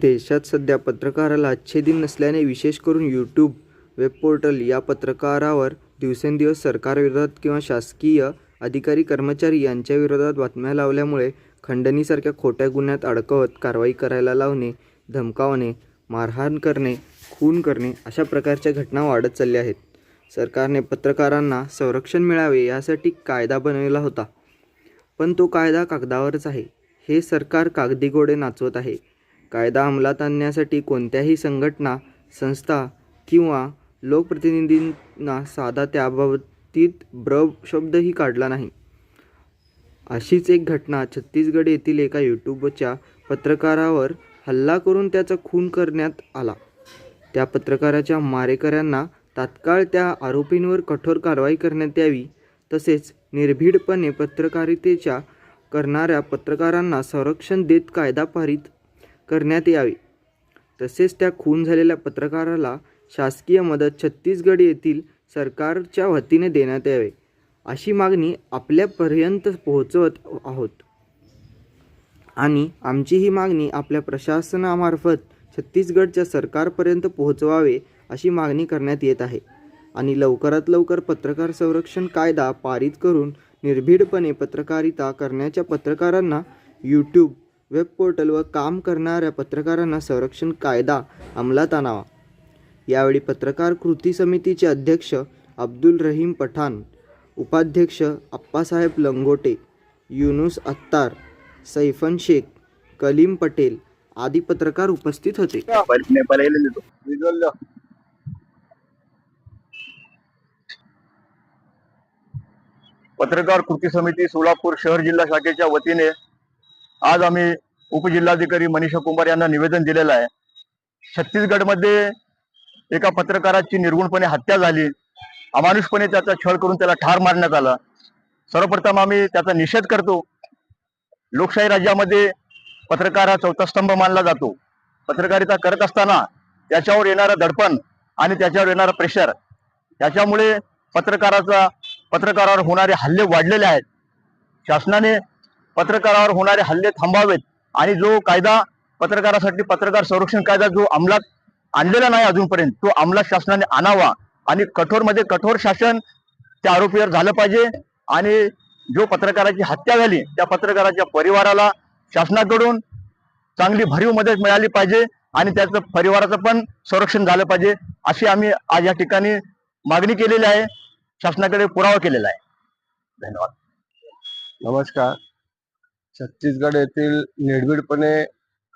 देशात सध्या पत्रकाराला आच्छेदिन नसल्याने विशेष करून यूट्यूब वेब पोर्टल या पत्रकारावर दिवसेंदिवस सरकारविरोधात किंवा शासकीय अधिकारी कर्मचारी यांच्याविरोधात बातम्या लावल्यामुळे खंडणीसारख्या खोट्या गुन्ह्यात अडकवत कारवाई करायला लावणे धमकावणे मारहाण करणे खून करणे अशा प्रकारच्या घटना वाढत चालल्या आहेत. सरकारने पत्रकारांना संरक्षण मिळावे यासाठी कायदा बनविला होता. पण तो कायदा कागदावरच आहे. हे सरकार कागदी घोडे नाचवत आहे. कायदा अंमलात आणण्यासाठी कोणत्याही संघटना संस्था किंवा लोकप्रतिनिधींना साधा त्याबाबतीत ब्र शब्दही काढला नाही. अशीच एक घटना छत्तीसगड येथील एका यूट्यूबच्या पत्रकारावर हल्ला करून त्याचा खून करण्यात आला. त्या पत्रकाराच्या मारेकऱ्यांना तात्काळ त्या आरोपींवर कठोर कारवाई करण्यात यावी तसेच निर्भीडपणे पत्रकारितेच्या करणाऱ्या पत्रकारांना संरक्षण देत कायदा पारित करण्यात यावी. तसेच त्या खून झालेल्या पत्रकाराला शासकीय मदत छत्तीसगड येथील सरकारच्या वतीने देण्यात यावे अशी मागणी आपल्यापर्यंत पोहोचवत आहोत. आणि आमची ही मागणी आपल्या प्रशासनामार्फत छत्तीसगडच्या सरकारपर्यंत पोहोचवावे अशी मागणी करण्यात येत आहे. आणि लवकरात लवकर पत्रकार संरक्षण कायदा पारित करून निर्भीडपणे पत्रकारिता करण्याच्या पत्रकारांना यूट्यूब वेब पोर्टलवर काम करणाऱ्या पत्रकारांना संरक्षण कायदा अंमलात आणावा. यावेळी पत्रकार कृती समितीचे अध्यक्ष अब्दुल रहीम पठाण उपाध्यक्ष आप्पासाहेब लंगोटे युनुस अत्तार सैफन शेख कलीम पटेल आदी पत्रकार उपस्थित होते. पत्रकार कृती समिती सोलापूर शहर जिल्हा शाखेच्या वतीने आज आम्ही उपजिल्हाधिकारी मनीषा कुंभार यांना निवेदन दिलेलं आहे. छत्तीसगडमध्ये एका पत्रकाराची निर्गुणपणे हत्या झाली. अमानुषपणे त्याचा छळ करून त्याला ठार मारण्यात आला. सर्वप्रथम आम्ही त्याचा निषेध करतो. लोकशाही राज्यामध्ये पत्रकार हा चौथा स्तंभ मानला जातो. पत्रकारिता करत असताना त्याच्यावर येणारं दडपण आणि त्याच्यावर येणारं प्रेशर त्याच्यामुळे पत्रकाराचा पत्रकारावर होणारे हल्ले वाढलेले आहेत. शासनाने पत्रकारावर होणारे हल्ले थांबावेत आणि जो कायदा पत्रकारासाठी पत्रकार संरक्षण कायदा जो अंमलात आणलेला नाही अजूनपर्यंत तो अंमलात शासनाने आणावा आणि कठोरमध्ये कठोर शासन त्या आरोपीवर झालं पाहिजे आणि जो पत्रकाराची हत्या झाली त्या पत्रकाराच्या परिवाराला शासनाकडून चांगली भरीव मदत मिळाली पाहिजे आणि त्याचं परिवाराचं पण संरक्षण झालं पाहिजे अशी आम्ही आज या ठिकाणी मागणी केलेली आहे शासनाकडे पुरावा केलेला आहे. धन्यवाद. नमस्कार. छत्तीसगड येथील निर्भीडपणे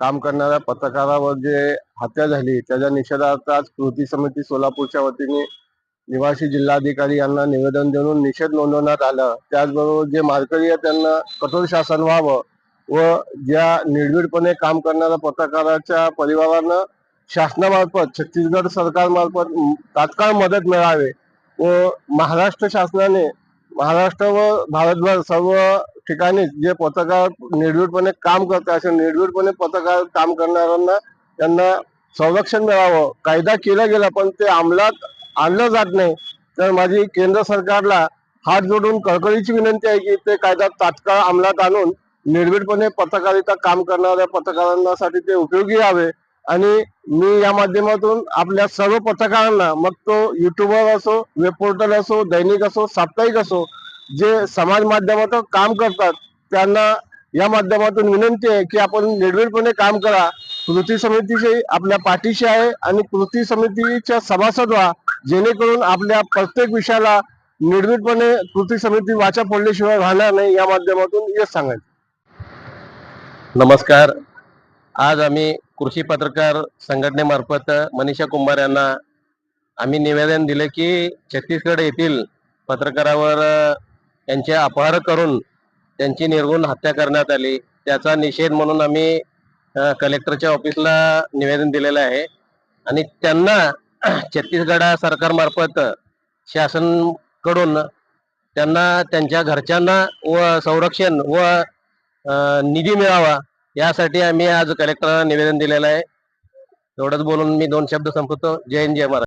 काम करणाऱ्या पत्रकारावर जे हत्या झाली त्याच्या निषेधार्थ आज कृती समिती सोलापूरच्या वतीने निवासी जिल्हाधिकारी यांना निवेदन देऊन निषेध नोंदवण्यात आलं. त्याचबरोबर जे मारकरी आहे त्यांना कठोर शासन व्हावं व ज्या निर्भीडपणे काम करणाऱ्या पत्रकाराच्या परिवारानं शासनामार्फत छत्तीसगड सरकारमार्फत तात्काळ मदत मिळावे व महाराष्ट्र शासनाने महाराष्ट्र व भारतभर सर्व ठिकाणी जे पत्रकार निर्भीडपणे काम करतात असे निर्भीडपणे पत्रकार काम करणाऱ्यांना त्यांना संरक्षण मिळावं कायदा केला गेला पण ते अंमलात आणलं जात नाही. तर माझी केंद्र सरकारला हात जोडून कळकळीची विनंती आहे की ते कायदा तात्काळ अंमलात आणून निर्भीडपणे पत्रकारिता काम करणाऱ्या पत्रकारांसाठी ते उपयोगी यावे. आणि मी या माध्यमातून आपल्या सर्व पत्रकारांना मग तो युट्यूबर असो वेब पोर्टल असो दैनिक असो साप्ताहिक असो जे समाज माध्यमातून काम करतात त्यांना या माध्यमातून विनंती आहे की आपण निर्भीडपणे काम करा. कृती समितीची आपल्या पाठीशी आहे आणि कृती समितीच्या सभासद व्हा जेणेकरून आपल्या प्रत्येक विषयाला निर्भीडपणे कृती समिती वाचा फोडल्याशिवाय राहणार नाही या माध्यमातून हेच सांगायचं. नमस्कार. आज आम्ही कृषी पत्रकार संघटनेमार्फत मनीषा कुंभार यांना आम्ही निवेदन दिले की छत्तीसगड येथील पत्रकारावर त्यांचे अपहार करून त्यांची निर्गुण हत्या करण्यात आली. त्याचा निषेध म्हणून आम्ही कलेक्टरच्या ऑफिसला निवेदन दिलेलं आहे. आणि त्यांना छत्तीसगड सरकारमार्फत शासनकडून त्यांना त्यांच्या घरच्यांना व संरक्षण व निधी मिळावा यासाठी आम्ही आज कलेक्टरला निवेदन दिलेलं आहे. एवढंच बोलून मी दोन शब्द संपवतो. जय हिंद जय महाराज